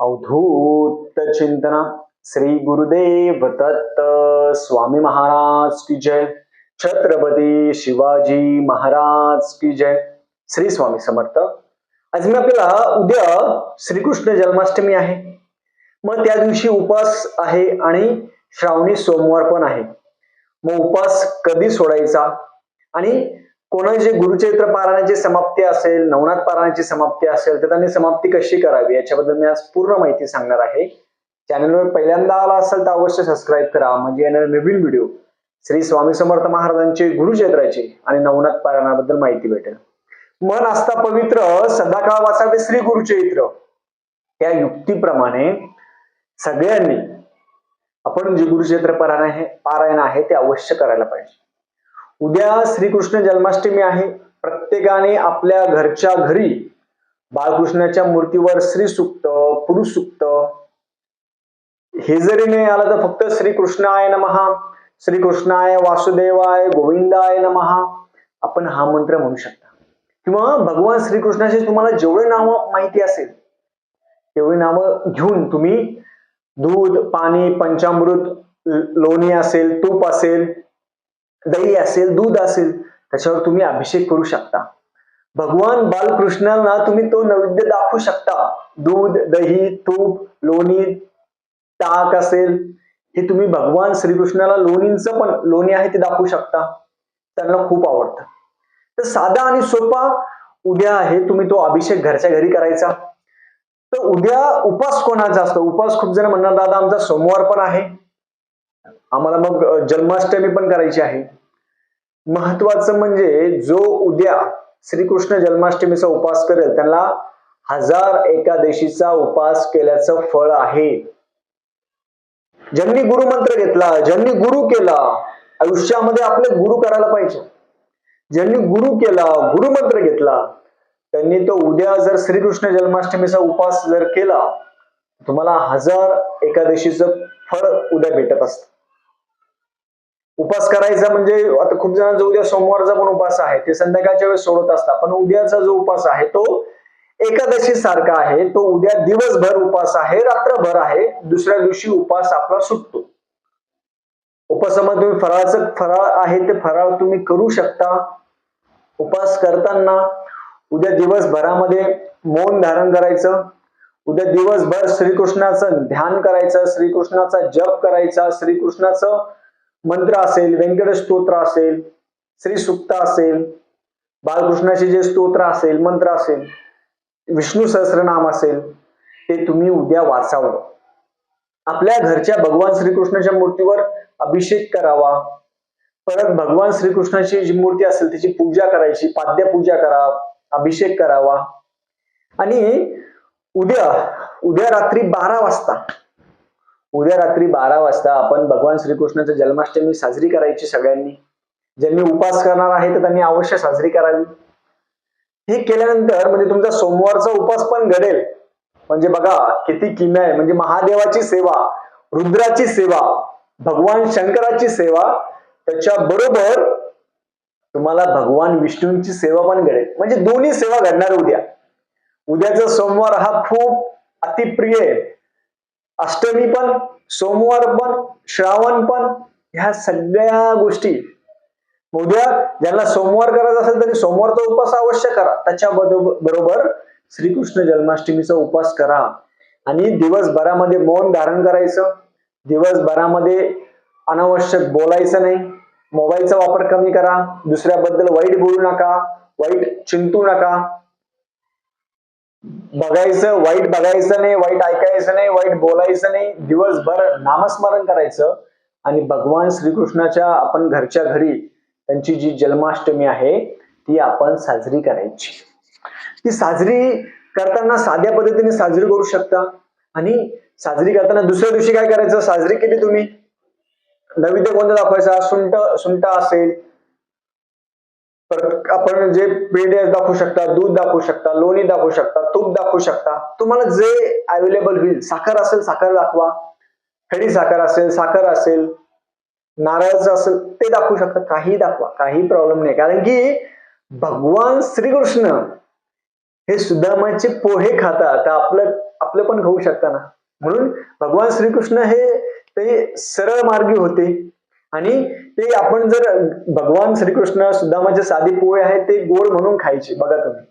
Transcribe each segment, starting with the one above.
अवधूत चिंतना श्री गुरुदेव दत्त स्वामी महाराज की जय। छत्रपती शिवाजी महाराज की जय। श्री स्वामी समर्थ। आज मी आपल्याला उद्या श्रीकृष्ण जन्माष्टमी आहे। मग त्या दिवशी उपवास आहे आणि श्रावणी सोमवार पण आहे। मग उपास कधी सोडायचा आणि कोणाचे गुरुचरित्र पारायणाची समाप्ती असेल नवनाथ पारायणाची समाप्ती असेल तर त्यांनी समाप्ती कशी करावी? याच्याबद्दल मी आज पूर्ण माहिती सांगणार आहे. चॅनलवर पहिल्यांदा आला असेल तर अवश्य सबस्क्राईब करा. म्हणजे येणारे नवीन व्हिडिओ श्री स्वामी समर्थ महाराजांचे गुरुचरित्राची आणि नवनाथ पारायणाबद्दल माहिती भेटेल. मन असता पवित्र सदाकाळ वाचावे श्री गुरुचरित्र. या युक्तीप्रमाणे सगळ्यांनी आपण जे गुरुचरित्र पारायण आहे पारायण आहे ते अवश्य करायला पाहिजे. उद्या श्रीकृष्ण जन्माष्टमी आहे. प्रत्येकाने आपल्या घरच्या घरी बाळकृष्णाच्या मूर्तीवर श्री सुक्त पुरुष सुक्त हे जरी नाही आलं तर फक्त श्रीकृष्णाय नमहा. श्रीकृष्णाय वासुदेवाय गोविंदाय नमहा. आपण हा मंत्र म्हणू शकता. किंवा भगवान श्रीकृष्णाचे तुम्हाला जेवढे नाव माहिती असेल तेवढी नावं घेऊन तुम्ही दूध पाणी पंचामृत लोणी असेल तूप असेल दही असेल दूध असेल त्याच्यावर तुम्ही अभिषेक करू शकता. भगवान बालकृष्णांना तुम्ही तो नैवेद्य दाखवू शकता. दूध दही तूप लोणी ताक असेल हे तुम्ही भगवान श्रीकृष्णाला लोणींचं पण लोणी आहे ते दाखवू शकता. त्यांना खूप आवडतं. तर साधा आणि सोपा उद्या आहे तुम्ही तो अभिषेक घरच्या घरी करायचा. तर उद्या उपास कोणाचा असतो? उपास खूप जण म्हणणार दादा आमचा सोमवार पण आहे. आम्हाला मग जन्माष्टमी पण करायची आहे. महत्वाचं म्हणजे जो उद्या श्रीकृष्ण जन्माष्टमीचा उपास करेल त्यांना हजार एकादशीचा उपास केल्याचं फळ आहे. ज्यांनी गुरुमंत्र घेतला ज्यांनी गुरु केला आयुष्यामध्ये आपले गुरु करायला पाहिजे. ज्यांनी गुरु केला गुरुमंत्र घेतला त्यांनी तो उद्या जर श्रीकृष्ण जन्माष्टमीचा उपास जर केला तुम्हाला हजार एकादशीचं फळ उद्या भेटत असतं. उपास करायचा म्हणजे आता खूप जणांचा उद्या सोमवारचा पण उपास आहे ते संध्याकाळच्या वेळेस सोडत असतात. पण उद्याचा जो उपास आहे तो एकादशी सारखा आहे तो उद्या दिवसभर उपास आहे रात्रभर आहे दुसऱ्या दिवशी उपास आपला सुटतो. उपासामध्ये तुम्ही फराळाचं फराळ आहे ते फराळ तुम्ही करू शकता. उपास करताना उद्या दिवसभरामध्ये मौन धारण करायचं. उद्या दिवसभर श्रीकृष्णाचं ध्यान करायचं श्रीकृष्णाचा जप करायचा श्रीकृष्णाचं मंत्र असेल व्यंकट स्तोत्र असेल श्री सुक्त असेल बालकृष्णाचे जे स्तोत्र असेल मंत्र असेल विष्णू सहस्रनाम असेल ते तुम्ही उद्या वाचावं. आपल्या घरच्या भगवान श्रीकृष्णाच्या मूर्तीवर अभिषेक करावा. परत भगवान श्रीकृष्णाची जी मूर्ती असेल त्याची पूजा करायची पाद्य पूजा करा अभिषेक करावा. आणि उद्या उद्या रात्री बारा वाजता उद्या रात्री बारा वाजता आपण भगवान श्रीकृष्णाचं जन्माष्टमी साजरी करायची सगळ्यांनी. ज्यांनी उपास करणार आहे तर त्यांनी अवश्य साजरी करावी. हे केल्यानंतर म्हणजे तुमचा सोमवारचा उपास पण घडेल. म्हणजे बघा किती किम्या आहे. म्हणजे महादेवाची सेवा रुद्राची सेवा भगवान शंकराची सेवा त्याच्या बरोबर तुम्हाला भगवान विष्णूंची सेवा पण घडेल. म्हणजे दोन्ही सेवा घडणार उद्या. उद्याचा सोमवार हा खूप अतिप्रिय आहे. अष्टमी पण सोमवार पण श्रावण पण ह्या सगळ्या गोष्टी. उद्या ज्यांना सोमवार करायचा असेल त्यांनी सोमवारचा उपास अवश्य करा. त्याच्या बरोबर श्रीकृष्ण जन्माष्टमीचा उपास करा. आणि दिवसभरामध्ये मौन धारण करायचं. दिवसभरामध्ये अनावश्यक बोलायचं नाही. मोबाईलचा वापर कमी करा. दुसऱ्याबद्दल वाईट बोलू नका. वाईट चिंतू नका. बघायचं वाईट बघायचं नाही वाईट ऐकायचं नाही वाईट बोलायचं नाही दिवसभर नामस्मरण करायचं. आणि भगवान श्रीकृष्णाच्या आपण घरच्या घरी त्यांची जी जन्माष्टमी आहे ती आपण साजरी करायची. ती साजरी करताना साध्या पद्धतीने साजरी करू शकता. आणि साजरी करताना दुसऱ्या दिवशी काय करायचं? साजरी केली तुम्ही. नैवेद्य कोणता दाखवायचा? सुंट सुंट असेल तर आपण जे पेढे दाखवू शकता दूध दाखवू शकता लोणी दाखवू शकता तूप दाखवू शकता तुम्हाला जे अवेलेबल होईल साखर असेल साखर दाखवा. खडी साखर असेल साखर असेल नारळाचं असेल ते दाखवू शकता काही दाखवा काही प्रॉब्लेम नाही. कारण की भगवान श्रीकृष्ण हे सुदामाचे पोहे खाता तर आपलं आपलं पण खाऊ शकता ना. म्हणून भगवान श्रीकृष्ण हे ते सरळ मार्गी होते. आणि ते आपण जर भगवान श्रीकृष्ण म्हणजे साधे पोहे आहेत ते गोड म्हणून खायचे. बघा तुम्ही.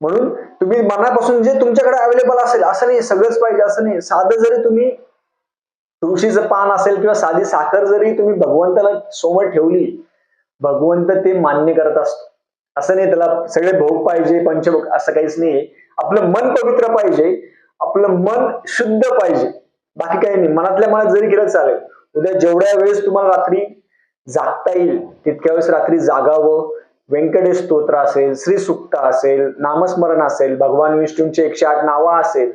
म्हणून तुम्ही मनापासून जे तुमच्याकडे अवेलेबल असेल असं नाही सगळंच पाहिजे असं नाही. साधं जरी तुम्ही तुळशीचं पान असेल किंवा साधी साखर जरी तुम्ही भगवंताला समोर ठेवली भगवंत ते मान्य करत असतो. असं नाही त्याला सगळे भोग पाहिजे पंचभोग असं काहीच नाही. आपलं मन पवित्र पाहिजे आपलं मन शुद्ध पाहिजे. बाकी काही नाही. मनातल्या मनात जरी केलं चालेल उद्या जेवढ्या वेळेस तुम्हाला रात्री जागता येईल तितक्या वेळेस रात्री जागावं. व्यंकटेश स्तोत्र असेल श्री सुक्त असेल नामस्मरण असेल भगवान विष्णूंचे एकशे आठ नावं असेल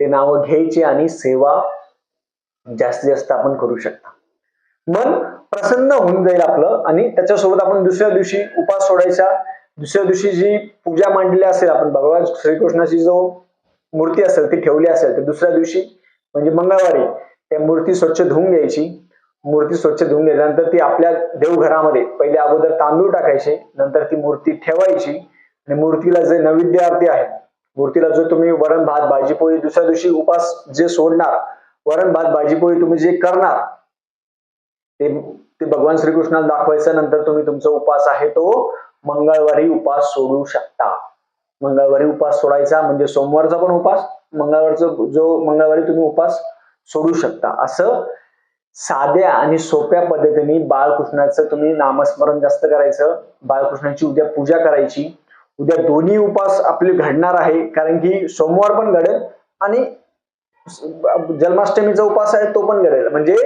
ते नावं घ्यायची आणि सेवा जास्तीत जास्त आपण करू शकता. मन प्रसन्न होऊन जाईल आपलं आणि त्याच्यासोबत आपण दुसऱ्या दिवशी उपास सोडायचा. दुसऱ्या दिवशी जी पूजा मांडलेली असेल आपण भगवान श्रीकृष्णाची जो मूर्ती असेल ती ठेवली असेल तर दुसऱ्या दिवशी म्हणजे मंगळवारी त्या मूर्ती स्वच्छ धुवून घ्यायची. मूर्ती स्वच्छ धुवून घेतल्यानंतर ती आपल्या देवघरामध्ये पहिले अगोदर तांदूळ टाकायचे नंतर ती मूर्ती ठेवायची आणि मूर्तीला जे नैवेद्य आरती आहे मूर्तीला जो तुम्ही वरण भात भाजी पोळी दुसऱ्या दिवशी उपास जे सोडणार वरण भात भाजी पोळी तुम्ही जे करणार ते ते भगवान श्रीकृष्णाला दाखवायचं नंतर तुम्ही तुमचा उपास आहे तो मंगळवारी उपास सोडू शकता. मंगळवारी उपास सोडायचा म्हणजे सोमवारचा पण उपास मंगळवारचा जो मंगळवारी तुम्ही उपास सोडू शकता. असं साध्या आणि सोप्या पद्धतीने बाळकृष्णाचं तुम्ही नामस्मरण जास्त करायचं बाळकृष्णाची उद्या पूजा करायची. उद्या दोन्ही उपास आपले घडणार आहे कारण की सोमवार पण घडेल आणि जन्माष्टमीचा उपास आहे तो पण घडेल. म्हणजे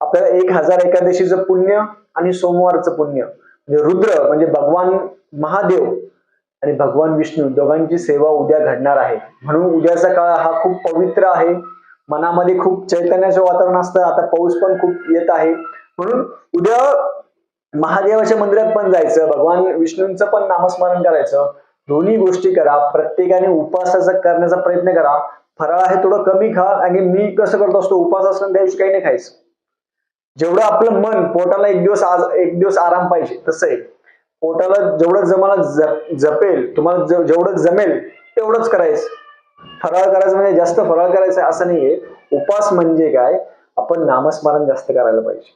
आपल्याला एक हजार एकादशीचं पुण्य आणि सोमवारचं पुण्य. म्हणजे रुद्र म्हणजे भगवान महादेव आणि भगवान विष्णू दोघांची सेवा उद्या घडणार आहे. म्हणून उद्याचा काळ हा खूप पवित्र आहे. मनामध्ये खूप चैतन्याचं वातावरण असतं. आता पाऊस पण खूप येत आहे. म्हणून उद्या महादेवाच्या मंदिरात पण जायचं भगवान विष्णूंचं पण नामस्मरण करायचं. दोन्ही गोष्टी करा. प्रत्येकाने उपवासाचा करण्याचा प्रयत्न करा. फराळ आहे थोडं कमी खा आणि मी कसं करत असतो उपास असताना त्या दिवशी काही नाही खायचं. जेवढं आपलं मन पोटाला एक दिवस आज एक दिवस आराम पाहिजे तसं आहे. पोटाला जेवढं जमाला जपेल तुम्हाला जेवढं जमेल तेवढंच करायचं. फराळ करायचं म्हणजे जास्त फराळ करायचं असं नाहीये. उपास म्हणजे काय? आपण नामस्मरण जास्त करायला पाहिजे.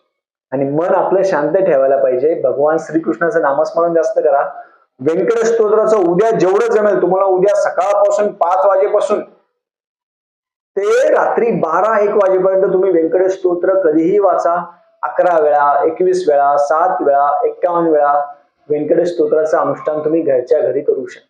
आणि मन आपलं शांत ठेवायला पाहिजे. भगवान श्रीकृष्णाचं नामस्मरण जास्त करा. व्यंकटेश स्तोत्राचं उद्या जेवढं जमेल तुम्हाला उद्या सकाळपासून पाच वाजेपासून ते रात्री बारा एक वाजेपर्यंत तुम्ही व्यंकटेश स्तोत्र कधीही वाचा. अकरा वेळा एकवीस वेळा सात वेळा एक्कावन्न वेळा व्यंकटेश स्तोत्राचं अनुष्ठान तुम्ही घरच्या घरी करू शकता.